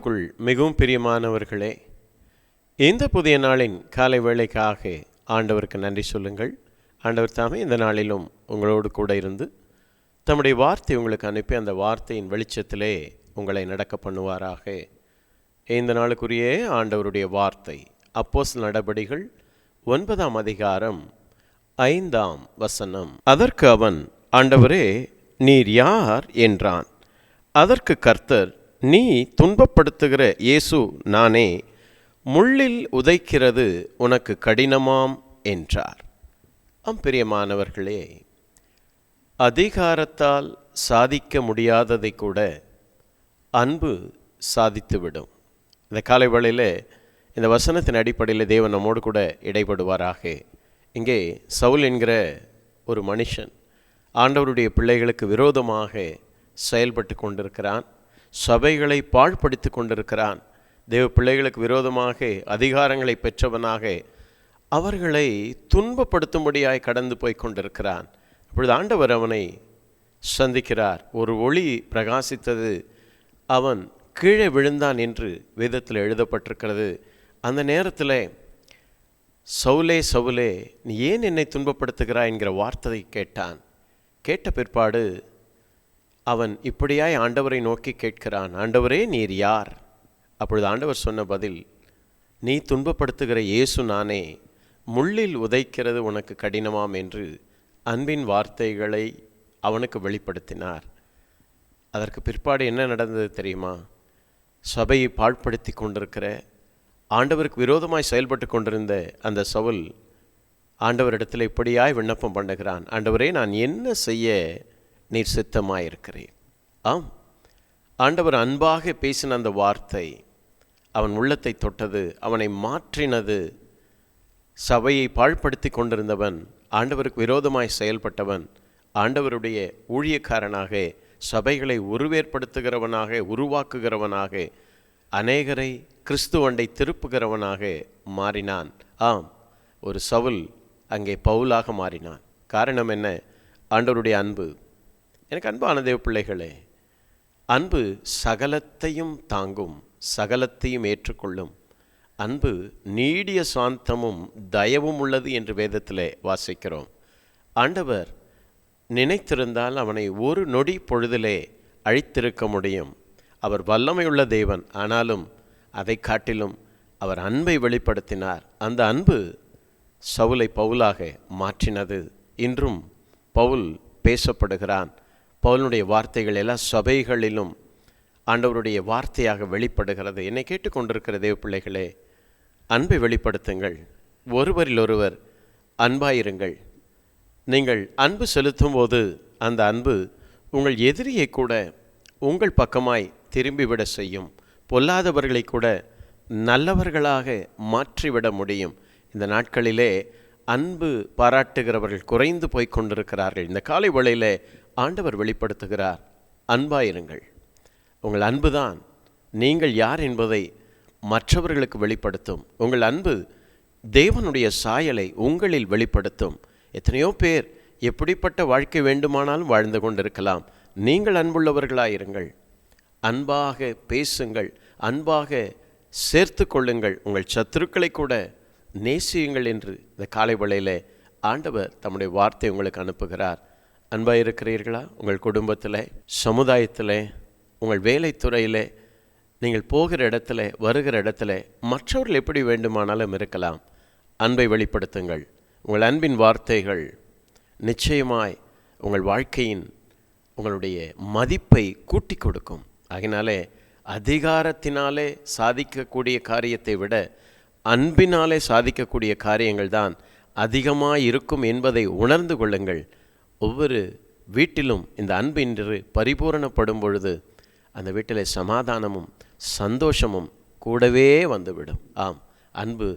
கிறிஸ்துவுக்குள் மிகவும் பிரியமானவர்களே இந்த புதிய நாளின் காலை வேளைக்காக ஆண்டவருக்கு நன்றி சொல்லுங்கள். ஆண்டவர் தாமே இந்த நாளிலும் உங்களோடு கூட இருந்து தம்முடைய வார்த்தை உங்களுக்கு அனுப்பி அந்த வார்த்தையின் வெளிச்சத்திலே உங்களை நடக்க பண்ணுவாராக. இந்த நாளுக்குரிய ஆண்டவருடைய வார்த்தை அப்போஸ் நடபடிகள் ஒன்பதாம் அதிகாரம் ஐந்தாம் வசனம். அதற்கு அவன் ஆண்டவரே நீர் யார்? என்றான். அதற்கு கர்த்தர் நீ துன்பப்படுத்துகிற இயேசு நானே முள்ளில் உதைக்கிறது உனக்கு கடினமாம் என்றார். அம்பிரியமானவர்களே அதிகாரத்தால் சாதிக்க முடியாததை கூட அன்பு சாதித்துவிடும். இந்த காலை வேளையில் இந்த வசனத்தின் அடிப்படையில் தேவன் நம்மோடு கூட இடைபடுவாராக. இங்கே சவுல் என்கிற ஒரு மனுஷன் ஆண்டவருடைய பிள்ளைகளுக்கு விரோதமாக செயல்பட்டு கொண்டிருக்கிறான். சபைகளை பாழ்படுத்தி கொண்டிருக்கிறான். தேவ பிள்ளைகளுக்கு விரோதமாக அதிகாரங்களை பெற்றவனாக அவர்களை துன்பப்படுத்தும்படியாய் கடந்து போய் கொண்டிருக்கிறான். இப்பொழுது ஆண்டவர் அவனை சந்திக்கிறார். ஒரு ஒளி பிரகாசித்தது. அவன் கீழே விழுந்தான் என்று வேதத்தில் எழுதப்பட்டிருக்கிறது. அந்த நேரத்தில் சவுலே சவுலே நீ ஏன் என்னை துன்பப்படுத்துகிறாய்? என்கிற வார்த்தையை கேட்டான். கேட்ட பிற்பாடு அவன் இப்படியாய் ஆண்டவரை நோக்கி கேட்கிறான் ஆண்டவரே நீர் யார்? அப்பொழுது ஆண்டவர் சொன்ன பதில் நீ துன்பப்படுத்துகிற இயேசு நானே முள்ளில் உதைக்கிறது உனக்கு கடினமாம் என்று அன்பின் வார்த்தைகளை அவனுக்கு வெளிப்படுத்தினார். அதற்கு பிற்பாடு என்ன நடந்தது தெரியுமா? சபையை பாழ்படுத்தி கொண்டிருக்கிற ஆண்டவருக்கு விரோதமாய் செயல்பட்டு கொண்டிருந்த அந்த சவுல் ஆண்டவரிடத்தில் இப்படியாய் விண்ணப்பம் பண்ணுகிறான் ஆண்டவரே நான் என்ன செய்ய நீர் சித்தமாயிருக்கிறேன் ஆம். ஆண்டவர் அன்பாக பேசின அந்த வார்த்தை அவன் உள்ளத்தை தொட்டது அவனை மாற்றினது. சபையை பாழ்படுத்தி கொண்டிருந்தவன் ஆண்டவருக்கு விரோதமாய் செயல்பட்டவன் ஆண்டவருடைய ஊழியக்காரனாக சபைகளை உருவேற்படுத்துகிறவனாக உருவாக்குகிறவனாக அநேகரை கிறிஸ்துவண்டை திருப்புகிறவனாக மாறினான். ஆம். ஒரு சவுல் அங்கே பவுலாக மாறினான். காரணம் என்ன? ஆண்டவருடைய அன்பு. எனக்கு அன்பான தேவ பிள்ளைகளே அன்பு சகலத்தையும் தாங்கும் சகலத்தையும் ஏற்றுக்கொள்ளும் அன்பு நீடிய சாந்தமும் தயவும் உள்ளது என்று வேதத்திலே வாசிக்கிறோம். ஆண்டவர் நினைத்திருந்தால் அவனை ஒரு நொடி பொழுதிலே அழித்திருக்க முடியும். அவர் வல்லமையுள்ள தேவன் ஆனாலும் அதை காட்டிலும் அவர் அன்பை வெளிப்படுத்தினார். அந்த அன்பு சவுலை பவுலாக மாற்றினது. இன்றும் பவுல் பேசப்படுகிறான். பவுலனுடைய வார்த்தைகள் எல்லா சபைகளிலும் ஆண்டவருடைய வார்த்தையாக வெளிப்படுகிறது. என்னை கேட்டுக்கொண்டிருக்கிற தேவ பிள்ளைகளே அன்பை வெளிப்படுத்துங்கள். ஒருவரிலொருவர் அன்பாயிருங்கள். நீங்கள் அன்பு செலுத்தும் போது அந்த அன்பு உங்கள் எதிரியை கூட உங்கள் பக்கமாய் திரும்பிவிட செய்யும். பொல்லாதவர்களை கூட நல்லவர்களாக மாற்றிவிட முடியும். இந்த நாட்களிலே அன்பு பாராட்டுகிறவர்கள் குறைந்து போய் கொண்டிருக்கிறார்கள். இந்த காலை வேளையிலே ஆண்டவர் வெளிப்படுத்துகிறார். அன்பாயிருங்கள். உங்கள் அன்புதான் நீங்கள் யார் என்பதை மற்றவர்களுக்கு வெளிப்படுத்தும். உங்கள் அன்பு தேவனுடைய சாயலை உங்களில் வெளிப்படுத்தும். எத்தனையோ பேர் எப்படிப்பட்ட வாழ்க்கை வேண்டுமானாலும் வாழ்ந்து கொண்டிருக்கலாம். நீங்கள் அன்புள்ளவர்களாயிருங்கள். அன்பாக பேசுங்கள். அன்பாக சேர்த்து கொள்ளுங்கள். உங்கள் சத்துருக்களை கூட நேசியுங்கள் என்று இந்த காலை வேளையில் ஆண்டவர் தம்முடைய வார்த்தை உங்களுக்கு அனுப்புகிறார். அன்பாக இருக்கிறீர்களா உங்கள் குடும்பத்தில் சமுதாயத்தில் உங்கள் வேலைத்துறையில் நீங்கள் போகிற இடத்துல வருகிற இடத்துல மற்றவர்கள் எப்படி வேண்டுமானாலும் இருக்கலாம். அன்பை வெளிப்படுத்துங்கள். உங்கள் அன்பின் வார்த்தைகள் நிச்சயமாய் உங்கள் வாழ்க்கையின் உங்களுடைய மதிப்பை கூட்டி கொடுக்கும். அதனாலே அதிகாரத்தினாலே சாதிக்கக்கூடிய காரியத்தை விட அன்பினாலே சாதிக்கக்கூடிய காரியங்கள் தான் அதிகமாக இருக்கும் என்பதை உணர்ந்து கொள்ளுங்கள். ஒவ்வொரு வீட்டிலும் இந்த அன்பு இன்று பரிபூரணப்படும் பொழுது அந்த வீட்டில் சமாதானமும் சந்தோஷமும் கூடவே வந்துவிடும். ஆம் அன்பு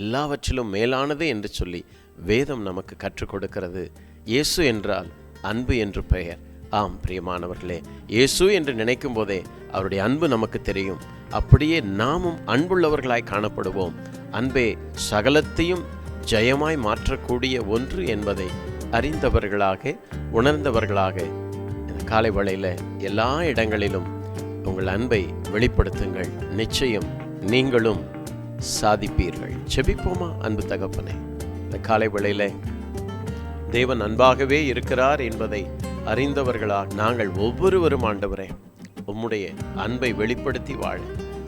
எல்லாவற்றிலும் மேலானது என்று சொல்லி வேதம் நமக்கு கற்றுக் கொடுக்கிறது. இயேசு என்றால் அன்பு என்று பெயர். ஆம் பிரியமானவர்களே இயேசு என்று நினைக்கும் போதே அவருடைய அன்பு நமக்கு தெரியும். அப்படியே நாமும் அன்புள்ளவர்களாய் காணப்படுவோம். அன்பே சகலத்தையும் ஜெயமாய் மாற்றக்கூடிய ஒன்று என்பதை அறிந்தவர்களாக உணர்ந்தவர்களாக இந்த காலை வேளையில் எல்லா இடங்களிலும் உங்கள் அன்பை வெளிப்படுத்துங்கள். நிச்சயம் நீங்களும் சாதிப்பீர்கள். செபிப்போமா அன்பு தகப்பனே? இந்த காலை வேளையிலே தேவன் அன்பாகவே இருக்கிறார் என்பதை அறிந்தவர்களாக நாங்கள் ஒவ்வொருவரும் ஆண்டவரே உம்முடைய அன்பை வெளிப்படுத்தி வாழ.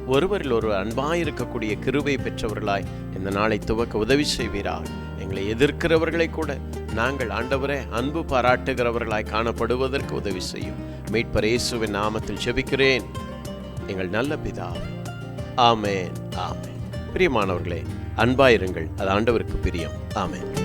ஒருவரில் ஒரு அன்பாய் இருக்கக்கூடிய பெற்றவர்களாய் இந்த நாளை துவக்க உதவி செய்வீராக. எங்களை எதிர்க்கிறவர்களை கூட நாங்கள் ஆண்டவரே அன்பு பாராட்டுகிறவர்களாய் காணப்படுவதற்கு உதவி செய்யும். மீட்பர் இயேசுவின் நாமத்தில் ஜெபிக்கிறேன். எங்கள் நல்ல பிதா. ஆமேன். ஆமேன். பிரியமானவர்களே அன்பாயிருங்கள். அது ஆண்டவருக்கு பிரியம். ஆமேன்.